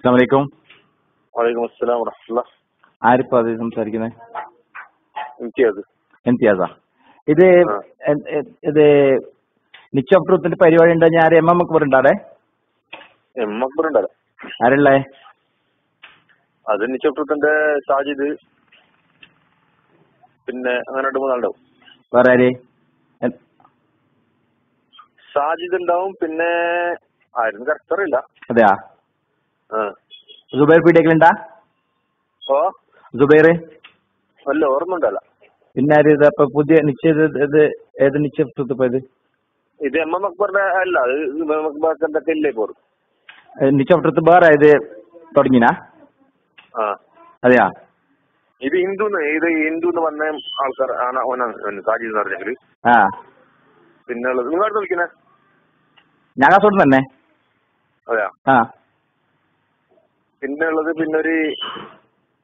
അസ്സലാമലൈക്കും വലൈക്കും അസ്സലാം വറഹമുല്ല ആരിപ്പോ അത് സംസാരിക്കുന്നത് ഇംതിയാസ്. ഇംതിയാസാ. ഇത് ഇത് നിച്ച് ട്രൂത്തിന്റെ പരിപാടി ഉണ്ടോ? ഞാൻ എം എം അക്ബർ ഉണ്ടാടെ എം അക്ബർ ഉണ്ടല്ലോ ആരുള്ളേ? അത് നിച്ചപ്രത്തിന്റെ സാജിദ്. പിന്നെ അങ്ങനെ രണ്ട് മൂന്നാളുണ്ടാവും. വേറെ ആര്? സാജിദ് ഉണ്ടാവും. പിന്നെ ആരും കറക്റ്റ് അറിയില്ല. അതെയാ? സുബൈർ പീഡിയക്കലുണ്ടാ? ഓ. സുബൈർ? അല്ല ഓർമ്മ ഉണ്ടല്ലോ പിന്നെ ആര് ഇത് അപ്പൊ പുതിയ നിശ്ചയ ഇത് ഏത് നിച്ച് ഓഫ് ഇത് എം എം അക്ബറിന്റെ അല്ല അക്ബറിന്റെ ഇല്ലേ പോറും ട്രൂത്ത് വേറെ ഇത് തുടങ്ങിനാ? അതെയാ? ഇത് ഹിന്ദു ഇത് ഹിന്ദു എന്ന് പറഞ്ഞ ആൾക്കാർ ആണ് ഓനാണ് സാജിദ് എന്ന് പറഞ്ഞെങ്കിൽ ആ. പിന്നെ ഉള്ളത് നിങ്ങൾ വിളിക്കുന്നേ ഞാൻ കാസോട് തന്നെ അതെയാ? ആ. പിന്നെ ഉള്ളത് പിന്നെ ഒരു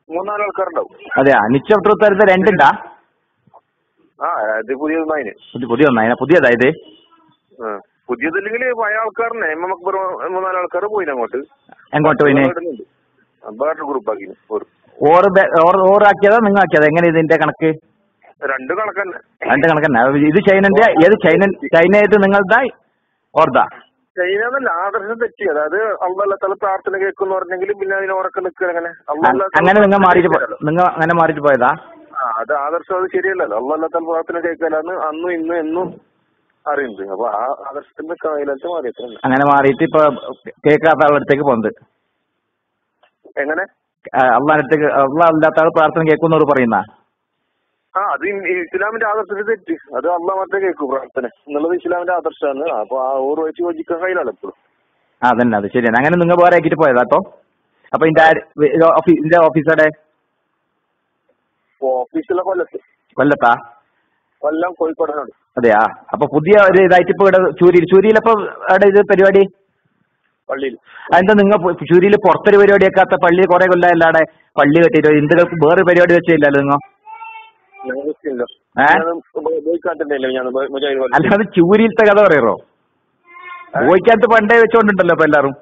മൂന്നാൽ ആൾക്കാരുണ്ടാവും അതെയാ അനിച്ച വരുന്നത് രണ്ടുണ്ടാ? ആ പുതിയ ഒന്നായിന് പുതിയ പുതിയ ഒന്നാ അതിനാ പുതിയതാ ഇത്. പുതിയതല്ലെങ്കിൽ പഴയ ആൾക്കാരനെ എം എം അക്ബർ മൂന്നാൽ ആൾക്കാർ പോയിന് അങ്ങോട്ട്. എങ്ങോട്ട് പോയിന്? വേറൊരു ഗ്രൂപ്പ് ആക്കി ഓറ് ഓറാക്കിയതാ നിങ്ങൾ ആക്കിയതാ എങ്ങനെ ഇതിന്റെ കണക്ക്? രണ്ട് കണക്കന്നെ. രണ്ട് കണക്കന്നെ. ഇത് ചൈനന്റെ ഏത് ചൈന ചൈന ഏത് നിങ്ങളുതാ ഓർദാ ചൈന എന്നല്ല ആദർശം തെറ്റി. അതായത് അള്ളാഹ് തല പ്രാർത്ഥന കേൾക്കുന്നു പറഞ്ഞെങ്കിൽ പിന്നെ അതിന് ഉറക്കം നിൽക്കുക അങ്ങനെ. അങ്ങനെ നിങ്ങൾ മാറിയിട്ട് നിങ്ങൾ അങ്ങനെ മാറിയിട്ട് പോയതാ? അത് ആദർശം അത് ശരിയല്ലല്ലോ. അള്ളാഹ് തല പ്രാർത്ഥന കേൾക്കാനാണ് അന്നും ഇന്നും എന്നും അറിയുന്നത് അപ്പൊ ആ ആദർശത്തിന്റെ കയ്യിലത്തെ മാറിയത്രല്ല അങ്ങനെ മാറിയിട്ട് ഇപ്പൊ കേൾക്കാത്ത ആളുടെ അടുത്തേക്ക് പോകുന്നത് എങ്ങനെ? അള്ളാഹ് അള്ളാഹ് അല്ലാത്ത ആൾ പ്രാർത്ഥന കേൾക്കുന്നവർ പറയുന്ന ആ അത് ഇസ്ലാമിന്റെ ആദർശത്തിൽ തെറ്റ്. അത് അള്ളാഹ് മാത്രമേ കേൾക്കൂ പ്രാർത്ഥന. എന്നുള്ളത് ഇസ്ലാമിന്റെ ആദർശമാണ്. അപ്പൊ ആ ഓർ വെച്ച് യോജിക്കാൻ കഴിയില്ല എപ്പോഴും. അതന്നെ അത് ശരിയാണ്. അങ്ങനെ നിങ്ങൾ വേറെ ആക്കിയിട്ട് പോയതാ അപ്പൊ അപ്പൊ ഇതിന്റെ ഓഫീസടെ? ഓഫീസിലെ കൊല്ലത്ത്. കൊല്ലത്താ? കൊല്ലം കോഴിക്കോടിനുണ്ട് അതെയാ? അപ്പൊ പുതിയ ഒരു ഇതായിട്ട് ഇപ്പൊ ഇവിടെ ചൂരിയിൽ ചൂരിയിലപ്പോ അവിടെ ഇത് പരിപാടി? പള്ളിയിൽ. അതെന്താ നിങ്ങൾ ചൂരിയിൽ പുറത്തൊരു പരിപാടി വെക്കാത്ത പള്ളി കുറെ കൊല്ലം അവിടെ പള്ളി കെട്ടിയിട്ട് ഹിന്ദുക്കൾക്ക് വേറെ പരിപാടി വെച്ചില്ലല്ലോ നിങ്ങൾ? ഞാൻ അത് ചൂരിയിലത്തെ കഥ പറയറോ? ബോയ്ക്കകത്ത് പണ്ടേ വെച്ചോണ്ടുണ്ടല്ലോ ഇപ്പൊ എല്ലാരും.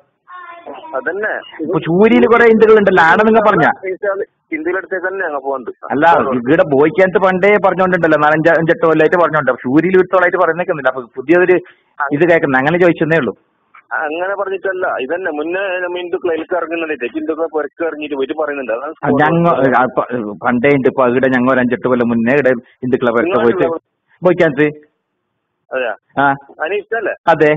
അതന്നെ. ഇപ്പൊ ചൂരിയിൽ കുറെ ഹിന്ദുക്കൾ ഉണ്ടല്ലോ ആടെ നിങ്ങൾ പറഞ്ഞ? അല്ല ഇവിടെ ബോയ്ക്കകത്ത് പണ്ടേ പറഞ്ഞോണ്ടുണ്ടല്ലോ നാലഞ്ച് കൊല്ലായിട്ട് പറഞ്ഞോണ്ട്. ചൂരിയിൽ വിട്ടോളായിട്ട് പറയുന്നേക്കുന്നില്ല അപ്പൊ പുതിയൊരു ഇത് കേൾക്കുന്നത് അങ്ങനെ ചോദിച്ചെന്നേ ഉള്ളൂ. അങ്ങനെ പറഞ്ഞിട്ടല്ല. ഇതന്നെ. മുന്നേ നമ്മ ഹിന്ദുക്കൾ എനിക്ക് ഇറങ്ങുന്നുണ്ട്. ഹിന്ദുക്കളെ പുറക്ക് ഇറങ്ങിയിട്ട് ഇവർ പറയുന്നുണ്ട്. അതാണ് ഞങ്ങ അപ്പൊ പണ്ടേ ഉണ്ട്. ഇപ്പൊ ഇവിടെ ഞങ്ങൾ ഒരു അഞ്ചെട്ട് കൊല്ലം മുന്നേ ഇവിടെ ഹിന്ദുക്കളെ പുറത്ത് പോയിട്ട് പോയിക്കാത്ത അതെ.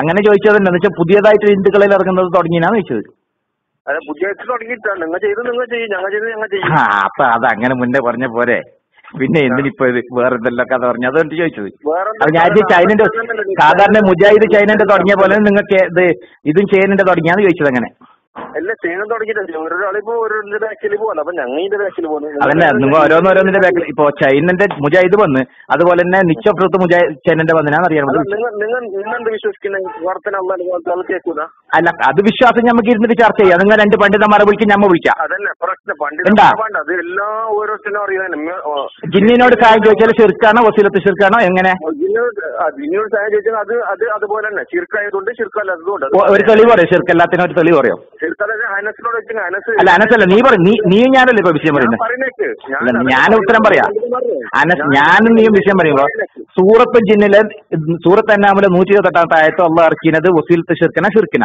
അങ്ങനെ ചോദിച്ചത് എന്താ വെച്ചാൽ പുതിയതായിട്ട് ഹിന്ദുക്കളിൽ ഇറങ്ങുന്നത് തുടങ്ങിയെന്നാണ് ചോദിച്ചത്. ഞങ്ങൾ ഞങ്ങൾ അപ്പൊ അത് അങ്ങനെ മുന്നേ പറഞ്ഞ പോരെ. പിന്നെ എന്തിനിപ്പോ ഇത് വേറെ എന്തെല്ലാം കഥ പറഞ്ഞു? അതുകൊണ്ട് ചോദിച്ചത്. ഞാൻ ചൈനന്റെ സാധാരണ മുജാഹിദ് ചൈനന്റെ തുടങ്ങിയ പോലെ നിങ്ങൾക്ക് ഇത് ഇതും ചൈനന്റെ തുടങ്ങിയാന്ന് ചോദിച്ചത് അങ്ങനെ. അല്ല ചെയ്യുന്നത് തുടങ്ങിയിട്ടുണ്ട് ഒരാളിപ്പോ ഓരോരുടെ ബാക്കിൽ പോകണം അപ്പൊ ഞങ്ങൾ ഇതിന്റെ ബാക്കിൽ അതന്നെ നിങ്ങൾ ഓരോന്നോരോന്നിന്റെ ബാക്കിൽ ഇപ്പൊ ചൈനന്റെ മുജാഹിദ് വന്ന് അതുപോലെ തന്നെ നിച്ച് ഓഫ് ട്രൂത്ത് മുജാഹിദ് ചൈനന്റെ അല്ല, നിങ്ങൾ വിശ്വസിക്കുന്ന? കേൾക്കൂല അല്ല അത് വിശ്വാസം നമുക്ക് ഇരുന്നിട്ട് ചർച്ച ചെയ്യാം. നിങ്ങൾ രണ്ട് പണ്ഡിതന്മാരെ വിളിക്കും ഞമ്മ വിളിക്കാം. അതന്നെ പ്രശ്നം. അത് എല്ലാ ഓരോരുത്തരും ജിന്നിനോട് സഹായം ചോദിച്ചാൽ ചെറുക്കാണോ വസീലത്ത് ചെറുക്കാണോ എങ്ങനെ? സഹായം ചോദിച്ചാൽ അത് അത് അതുപോലെ തന്നെ. ഒരു തെളിവ് പറയോ? ചെറുക്കല്ലാത്തിനൊരു ഒരു തെളിവ് പറയോ? അല്ല അനസല്ല നീ പറ നീ നീ ഞാനല്ലേ ഇപ്പൊ വിഷയം പറയുന്നത് ഞാൻ ഉത്തരം പറയാ. അനസ് ഞാനും നീയും വിഷയം പറയുമ്പോ സൂറത്ത് ജിന്നിലെ സൂറത്ത് അന്നാമിലെ നൂറ്റി ഇരുപത്തെട്ടാം താഴത്ത് അള്ള ഇറക്കിയത് വസീലത്ത് ഷിർക്കന ഷിർക്കിന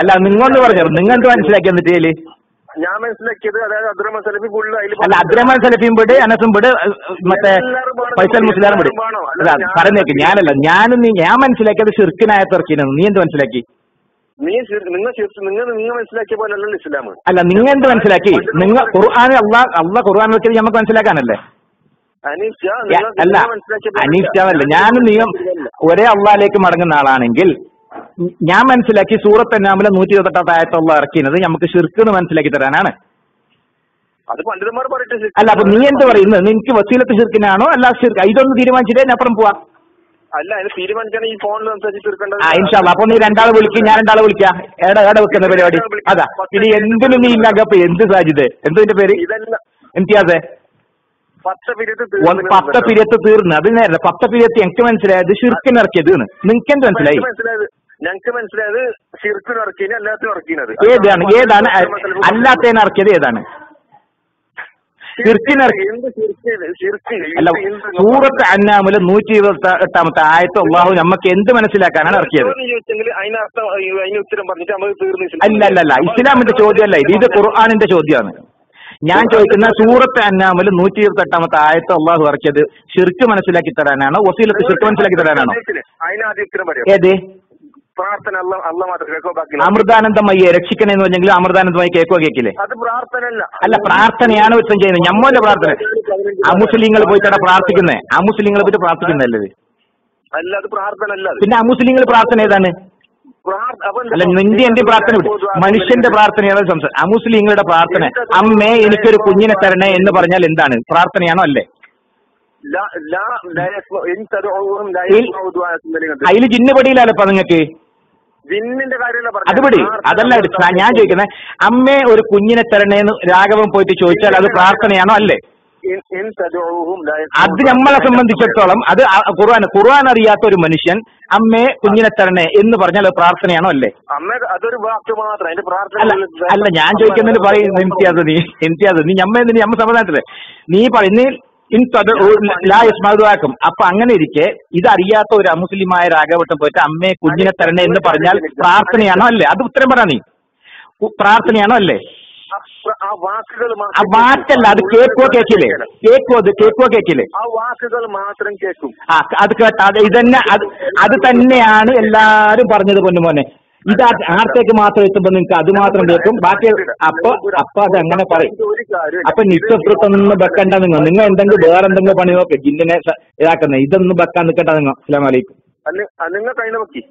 അല്ല നിങ്ങളൊന്ന് പറഞ്ഞു നിങ്ങൾക്ക് മനസ്സിലാക്കി എന്നിട്ട് ഞാൻ മനസ്സിലാക്കിയത് അതായത് അബ്ദുറഹ്മാൻ സലഫി ഫുള്ള് അല്ല അബ്ദുറഹ്മാൻ സലഫിയും വിട് അനസും വിട് മറ്റേ ഫൈസൽ മുസ്ലിയാറും വിട് അല്ല പറഞ്ഞേക്ക് ഞാനല്ല ഞാനും നീ ഞാൻ മനസ്സിലാക്കിയത് ഷിർക്കിനായ ഇറക്കിയത് നീ എന്ത് മനസ്സിലാക്കി? നീ നിങ്ങൾ നിങ്ങൾ നിങ്ങൾ മനസ്സിലാക്കിയ പോലെ അല്ലല്ലോ ഇസ്ലാം. അല്ല നിങ്ങൾ എന്ത് മനസ്സിലാക്കി? നിങ്ങൾ ഖുർആൻ അള്ളാ അള്ള ഖുർആൻ വെച്ചത് നമുക്ക് മനസ്സിലാക്കാനല്ലേ? അല്ല അനീഷ്ടല്ല ഞാൻ നീയും ഒരേ അള്ളാലേക്ക് മടങ്ങുന്ന ആളാണെങ്കിൽ ഞാൻ മനസ്സിലാക്കി സൂറത്ത് എന്നാമിലെ നൂറ്റി ഇരുപത്തെട്ടാമത്തെ ആയത്തുള്ള ഇറക്കിയത് നമുക്ക് ഷിർക്ക് എന്ന് മനസ്സിലാക്കി തരാനാണ്. അല്ല അപ്പൊ നീ എന്ത് പറയുന്നത് നിനക്ക് വസീലത്ത് ഷിർക്കിനാണോ അല്ല ഷിർക്ക് ഇതൊന്ന് തീരുമാനിച്ചിട്ടേ ഞാൻ അപ്പുറം പോവാ. അല്ല അതിന് തീരുമാനിക്കാൻ ഈ ഫോണിൽ സംസാരിച്ച് തീർക്കേണ്ടത് ആ ഇൻഷാല്ല അപ്പൊ നീ രണ്ടാളെ വിളിക്കും ഞാൻ രണ്ടാളെ വിളിക്കാം. ഏടെ ഏടെ വെക്കുന്ന പരിപാടി. അതാ ഇനി എന്തിനും നീ ഇല്ലാകപ്പോ എന്ത് സാജിദ് എന്തിന്റെ പേര്? ഇതല്ല. ഇംതിയാസേ. പത്ത് പിരിയത്ത് തീർന്ന് അത് നേരല്ല പത്ത പിരിയത്ത് എനിക്ക് മനസ്സിലായത് ഷിർക്കിന് ഇറക്കിയത് നിങ്ങൾക്ക് എന്ത് മനസ്സിലായി? ഞങ്ങൾക്ക് മനസ്സിലായത് ഷിർക്കിന് ഇറക്കിയത് അല്ലാത്ത ഇറക്കിയത് ഏതാണ്? ഏതാണ്? അല്ലാത്തതിന് ഇറക്കിയത് ഏതാണ് ഷിർക്കിന് ഇറക്കി എന്ത് ഷിർക്ക് ഷിർക്ക് അല്ല സൂറത്ത് അന്നാമിൽ നൂറ്റി ഇരുപത്തി എട്ടാമത്തെ ആയത്ത് അള്ളാഹു നമുക്ക് എന്ത് മനസ്സിലാക്കാനാണ് ഇറക്കിയത്? അല്ല അല്ല അല്ല. ഇസ്ലാമിന്റെ ചോദ്യമല്ല ഇത് ഇത് ഖുർആാനിന്റെ ചോദ്യമാണ്. ഞാൻ ചോദിക്കുന്ന സൂറത്ത് അന്നാമിൽ നൂറ്റി ഇരുപത്തി എട്ടാമത്തെ ആയത്ത് അള്ളാഹു ഇറക്കിയത് ശിർക്ക് മനസ്സിലാക്കി തരാനാണോ? വസീലത്ത് ഷിർക്ക് മനസ്സിലാക്കി തരാനാണോ? ഏത്? പ്രാർത്ഥന അല്ല അല്ല മാത്രം കേൾക്കുക ബാക്കി? അമൃതാനന്ദമയ്യെ രക്ഷിക്കണേന്ന് പറഞ്ഞെങ്കിൽ അമൃതാനന്ദമായി കേൾക്കുക കേൾക്കില്ലേ അത് പ്രാർത്ഥന അല്ല അല്ല പ്രാർത്ഥനയാണ് ഉച്ചം ചെയ്യുന്നത്. ഞമ്മന്റെ പ്രാർത്ഥന. ആ മുസ്ലിങ്ങൾ പോയിട്ടാണ് പ്രാർത്ഥിക്കുന്നത് ആ മുസ്ലിങ്ങൾ പോയിട്ട് പ്രാർത്ഥിക്കുന്നതല്ലേ ഇത്? അല്ല അത് പ്രാർത്ഥന അല്ല പിന്നെ ആ മുസ്ലിങ്ങൾ പ്രാർത്ഥന ഏതാണ്? അല്ല നിന്റെ എന്റെ പ്രാർത്ഥന. മനുഷ്യന്റെ പ്രാർത്ഥനയാണ് സംസാരം അമുസ്ലിങ്ങളുടെ മുസ്ലിങ്ങളുടെ പ്രാർത്ഥന. അമ്മേ എനിക്കൊരു കുഞ്ഞിനെ തരണേ എന്ന് പറഞ്ഞാൽ എന്താണ്? പ്രാർത്ഥനയാണോ അല്ലേ. അതിൽ ജിന്ന് പടിയിലല്ലപ്പ നിങ്ങക്ക്? ജിന്നിന്റെ കാര്യമല്ല അതല്ല ഞാൻ ചോദിക്കുന്നത് അമ്മേ ഒരു കുഞ്ഞിനെ തരണേന്ന് രാഘവൻ പോയിട്ട് ചോദിച്ചാൽ അത് പ്രാർത്ഥനയാണോ അല്ലേ? അത് നമ്മളെ സംബന്ധിച്ചിടത്തോളം അത് ഖുർആൻ ഖുർആൻ അറിയാത്ത ഒരു മനുഷ്യൻ അമ്മേ കുഞ്ഞിനെ തരണേ എന്ന് പറഞ്ഞാൽ അത് പ്രാർത്ഥനയാണോ അല്ലേ? അമ്മ അതൊരു മാത്രം. അതിന്റെ പ്രാർത്ഥന അല്ല അല്ല ഞാൻ ചോദിക്കുന്നതിന് പറയും ഇംതിയാസ് നീ ഇംതിയാസ് നീ അമ്മ നീ അമ്മ സമാധാനത്തിൽ. നീ പറയുന്ന ഇൻ ലാ യസ്മാദുവാക്കും അപ്പൊ അങ്ങനെ ഇരിക്കെ ഇതറിയാത്ത ഒരു അമുസ്ലിമായ രാഘവട്ടം പോയിട്ട് അമ്മയെ കുഞ്ഞിനെ തരണേ എന്ന് പറഞ്ഞാൽ പ്രാർത്ഥനയാണോ അല്ലേ? അത് ഉത്തരം പറ നീ. പ്രാർത്ഥനയാണോ അല്ലേ? ആ- വാക്കല്ല അത് കേക്കോ കേക്കില്ലേ കേക്കോ അത് കേക്കോ കേക്കില്ലേ ആ വാക്കുകൾ മാത്രം കേൾക്കും. ആ അത് കേട്ട അത് ഇതന്നെ അത് അത് തന്നെയാണ് എല്ലാരും പറഞ്ഞത് പൊന്നുമോനെ ഇത് ആർത്തേക്ക് മാത്രം എത്തുമ്പോ നിങ്ങൾക്ക് അത് മാത്രം കേൾക്കും. ബാക്കി അപ്പൊ അപ്പൊ അത് അങ്ങനെ പറയും. അപ്പൊ നിത്യസൃത്തൊന്നും വെക്കണ്ട നിങ്ങൾ. നിങ്ങൾ എന്തെങ്കിലും വേറെ എന്തെങ്കിലും പണി നോക്ക്. ജിന്നിനെ ഇതാക്കുന്ന. ഇതൊന്നും വെക്കാൻ നിൽക്കണ്ട നിങ്ങൾ. അസ്ലാം വലൈക്കും നിങ്ങൾ കഴിഞ്ഞ വെക്കി